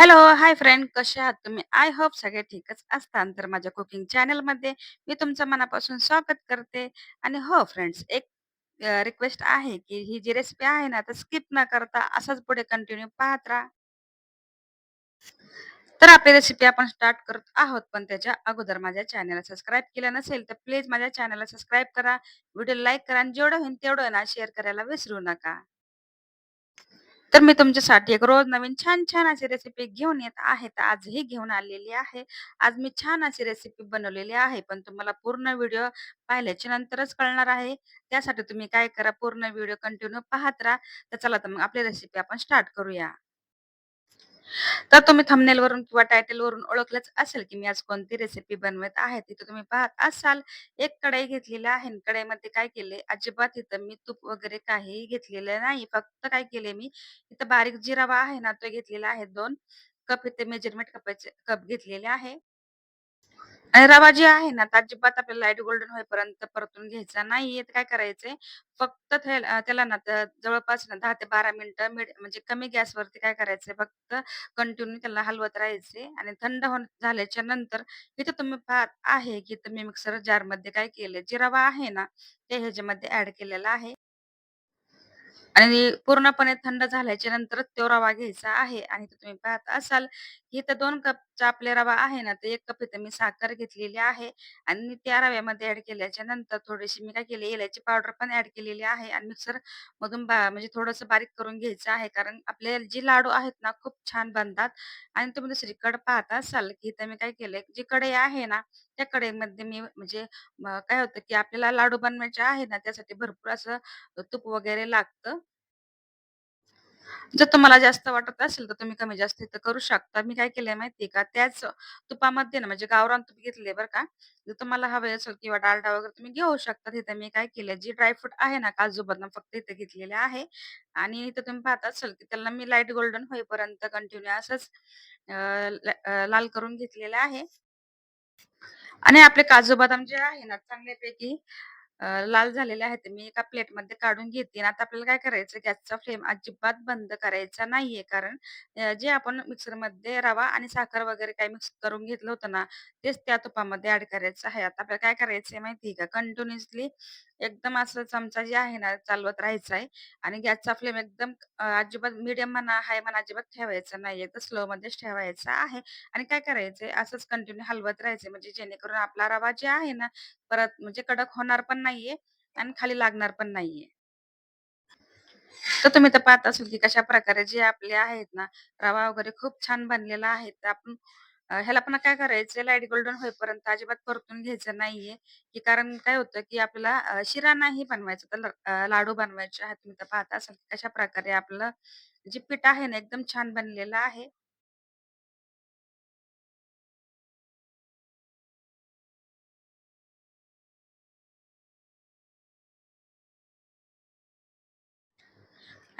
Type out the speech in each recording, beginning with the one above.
Hello, hi friend कसे आहात तुम्ही? आय होप सगळे ठीकच असतात तर माझ्या कुकिंग चॅनलमध्ये मी तुमचं मनापासून स्वागत करते. आणि हो फ्रेंड्स, एक रिक्वेस्ट आहे, की ही जी रेसिपी आहे ना, तर स्किप न करता असंच पुढे कंटिन्यू पाहत राहा. तर आपली रेसिपी आपण स्टार्ट करत आहोत. पण त्याच्या अगोदर माझ्या चॅनलला सबस्क्राईब केलं नसेल, तर प्लीज माझ्या चॅनलला सबस्क्राईब करा, व्हिडिओ लाईक करा आणि जेवढं होईल तेवढं ना शेअर करायला विसरू नका. तर मी तुमच्यासाठी एक रोज नवीन छान-छान अशी रेसिपी घेऊन येत आहे. तर आजही घेऊन आलेली आहे. आज मी छान अशी रेसिपी बनवलेली आहे. पण तुम्हाला पूर्ण व्हिडिओ पाहिल्याच्या नंतरच कळणार आहे. त्यासाठी तुम्ही काय करा, पूर्ण व्हिडिओ कंटिन्यू पाहत राहा. तर चला तर मग आपली रेसिपी आपण स्टार्ट करूया. तर तुम्ही थंबनेलवरून किंवा टायटलवरून ओळखलंच असेल, की मी आज कोणती रेसिपी बनवत आहे. तिथं तुम्ही पाहत असाल, एक कढई घेतलेली आहे आणि कढईमध्ये काय केले, अजिबात इथं मी तूप वगैरे काहीही घेतलेलं नाही. फक्त काय केले मी, इथं बारीक जिरावा आहे ना, तो घेतलेला आहे दोन कप इथे मेजरमेंट कपाचे कप घेतलेले आहे. आणि रवा जी आहे ना, अजिबात आपल्याला लाइट गोल्डन होईपर्यंत परतून घ्यायचा नाहीये. तर काय करायचंय, फक्त अ, त्याला ना जवळपास ना 10 ते 12 मिनिटं मिड म्हणजे कमी गॅसवरती काय करायचंय, फक्त कंटिन्यू त्याला हलवत राहायचे आणि थंड होऊन झाल्याच्यानंतर इथे तुम्ही पाहत आहे, की तुम्ही मिक्सर जारमध्ये काय केलंय, जे रवा आहे ना, ते ह्याच्यामध्ये ॲड केलेला आहे. आणि पूर्णपणे थंड झाल्याच्यानंतर तो रवा घ्यायचा आहे आणि तुम्ही पाहत असाल, इथं 2 कपचा आपला रवा आहे ना, तर 1 कप इथं मी साखर घेतलेली आहे आणि त्या रव्यामध्ये ॲड केल्याच्यानंतर थोडीशी मी काय केली, इलायची पावडर पण ॲड केलेली आहे आणि मिक्सरमधून बा म्हणजे थोडंसं बारीक करून घ्यायचं आहे. कारण आपले जे लाडू आहेत ना, खूप छान बनतात आणि तुम्ही दुसरीकडे पाहत असाल, की इथं मी काय केलंय, जी कढई आहे ना, त्या कढईमध्ये मी म्हणजे अ, काय होतं, की आपल्याला लाडू बनवायचे आहे ना, त्यासाठी भरपूर असं तूप वगैरे लागतं. जर तुम्हाला जास्त वाटत असेल, तर तुम्ही कमी जास्त इथं करू शकता. मी काय केलंय माहितीये का, त्याच तुपामध्ये ना म्हणजे गावरान तूप घेतले बरं का. जर तुम्हाला हवे असेल किंवा डालडा वगैरे तुम्ही घेऊ शकता. तिथे मी काय केलंय, जी ड्रायफ्रूट आहे ना, काजू, बदाम फक्त इथे घेतलेले आहे आणि इथं तुम्ही पाहत असाल, की त्याला मी लाइट गोल्डन होईपर्यंत कंटिन्यू असंच ल लाल करून घेतलेलं आहे. आणि आपले काजू बदाम जे आहे ना, चांगल्यापैकी अ, लाल झालेले आहेत. मी एका प्लेटमध्ये काढून घेते आणि आता आपल्याला काय करायचं गॅसचा फ्लेम अजिबात बंद करायचा नाहीये. कारण अ, जे आपण मिक्सरमध्ये रवा आणि साखर वगैरे काही मिक्स करून घेतलं होतं ना, तेच त्या तुपामध्ये ॲड करायचं आहे. आता आपल्याला काय करायचंय माहिती आहे का? कंटिन्युअसली एकदम असं चमचा जे आहे ना, चालवत राहायचा आहे आणि गॅसचा फ्लेम एकदम अ, अजिबात मीडियम म्हणा, हाय म्हणा अजिबात ठेवायचा नाहीये. तर स्लोमध्येच ठेवायचा आहे आणि काय करायचंय असंच कंटिन्यू हलवत राहायचं म्हणजे जेणेकरून आपला रवा जे आहे ना, परत म्हणजे कडक होणार पण नाहीये आणि खाली लागणार पण नाहीये. तर तुम्ही तर पाहत असाल, की कशा प्रकारे जे आपले आहेत ना, रवा वगैरे खूप छान बनलेला आहे. तर आपण अ, ह्याला पण काय करायचं लाइट गोल्डन होईपर्यंत अजिबात परतून घ्यायचं नाहीये, की कारण काय होतं, की आपल्याला अ, शिरा नाही बनवायचा तर अ, लाडू बनवायचे आहेत. तुम्ही तर पाहत असाल, कशाप्रकारे आपलं जे पीठ आहे ना, एकदम छान बनलेलं आहे.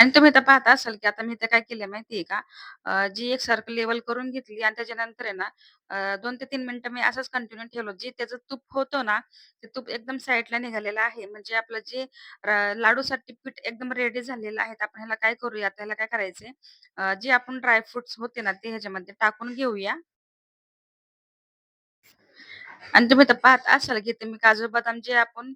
आणि तुम्ही तर पाहत असाल, की आता मी इथे काय केलंय माहितीये का? अ, जी एक सारखं लेवल करून घेतली आणि त्याच्यानंतर आहे ना अ, 2 ते 3 मिनिटं मी असंच कंटिन्यू ठेवलं. जे त्याचं तूप होतं ना, ते तूप एकदम साईडला निघालेलं आहे. म्हणजे आपलं जे र लाडूसाठी पीठ एकदम रेडी झालेलं आहे. तर आपण ह्याला काय करूया, आता ह्याला काय करायचंय, अ, जे आपण ड्राय होते ना, ते ह्याच्यामध्ये टाकून घेऊया. आणि तुम्ही तर पाहत असाल, की तुम्ही काजू बदाम जे आपण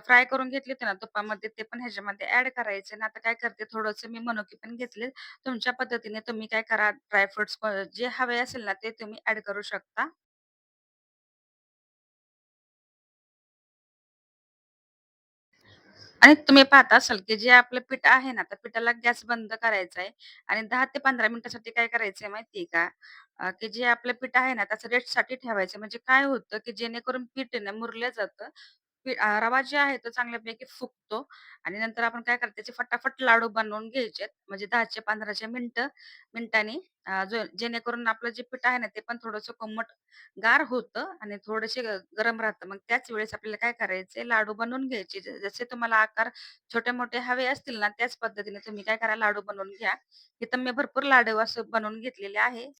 फ्राय करून घेतले होते ना तुपामध्ये, ते पण ह्याच्यामध्ये ऍड करायचे ना. आता काय करते थोडंसं मी मनोकी पण घेतले. तुमच्या पद्धतीने तुम्ही काय करा ड्रायफ्रुट्स जे हवे असेल ना, ते तुम्ही ऍड करू शकता. आणि तुम्ही पाहत असाल, की जे आपलं पीठ आहे ना, त्या पिठाला गॅस बंद करायचा आहे आणि दहा ते 15 मिनिटासाठी काय करायचंय माहितीये का? अ, की जे आपलं पीठ आहे ना, त्याचं रेस्टसाठी ठेवायचं. म्हणजे काय होतं, की जेणेकरून पीठ आहे ना मुरलं जातं. पी अ, रवा जे आहे तो चांगल्यापैकी फुगतो आणि नंतर आपण काय करायचं त्याचे फटाफट लाडू बनवून घ्यायचेत. म्हणजे 10चे 15चे मिनिटं मिनिटांनी अ, जो जेणेकरून आपलं जे पीठ आहे ना, ते पण थोडंसं कोमट गार होतं आणि थोडेसे ग गरम राहतं. मग त्याच वेळेस आपल्याला काय करायचे लाडू बनवून घ्यायचे. ज जसे तुम्हाला आकार छोटे-मोठे हवे असतील ना, त्याच पद्धतीने तुम्ही काय करा लाडू बनवून घ्या. इथं मी भरपूर लाडू असं बनवून घेतलेले आहे.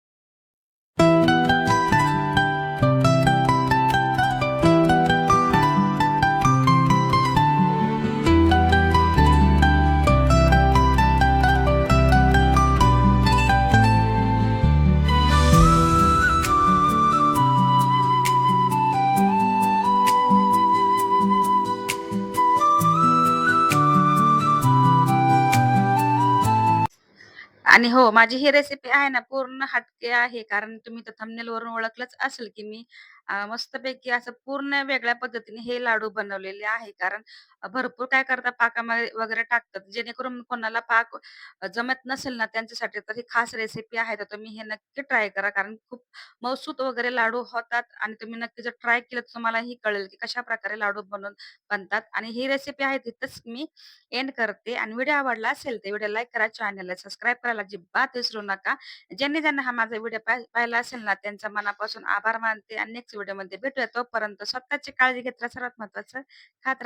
आणि हो, माझी ही रेसिपी आहे ना पूर्ण हटके आहे. कारण तुम्ही तर थंबनेलवरून ओळखलंच असेल, की मी अ, मस्तपैकी असं पूर्ण वेगळ्या पद्धतीने हे लाडू बनवलेले आहे. कारण अ, भरपूर काय करतात पाकामध्ये वगैरे टाकतात. जेणेकरून कोणाला पाक अ, जमत नसेल ना त्यांच्यासाठी तर ही खास रेसिपी आहे. तर तुम्ही हे नक्की ट्राय करा. कारण खूप मऊसूत वगैरे लाडू होतात आणि तुम्ही नक्की जर ट्राय केलं तर तुम्हालाही कळेल, की कशाप्रकारे लाडू बनवून बनतात. आणि ही रेसिपी आहे तिथंच मी एंड करते आणि व्हिडिओ आवडला असेल तर व्हिडिओ लाईक करा, चॅनलला सबस्क्राईब करायला अजिबात विसरू नका. ज्यांनी ज्यांना हा माझा व्हिडिओ पाह पाहिला असेल ना, त्यांचा मनापासून आभार मानते आणि नेक्स्ट व्हिडिओमध्ये भेटूया. तोपर्यंत स्वतःची काळजी घेत राहा सर्वात महत्वाचं खात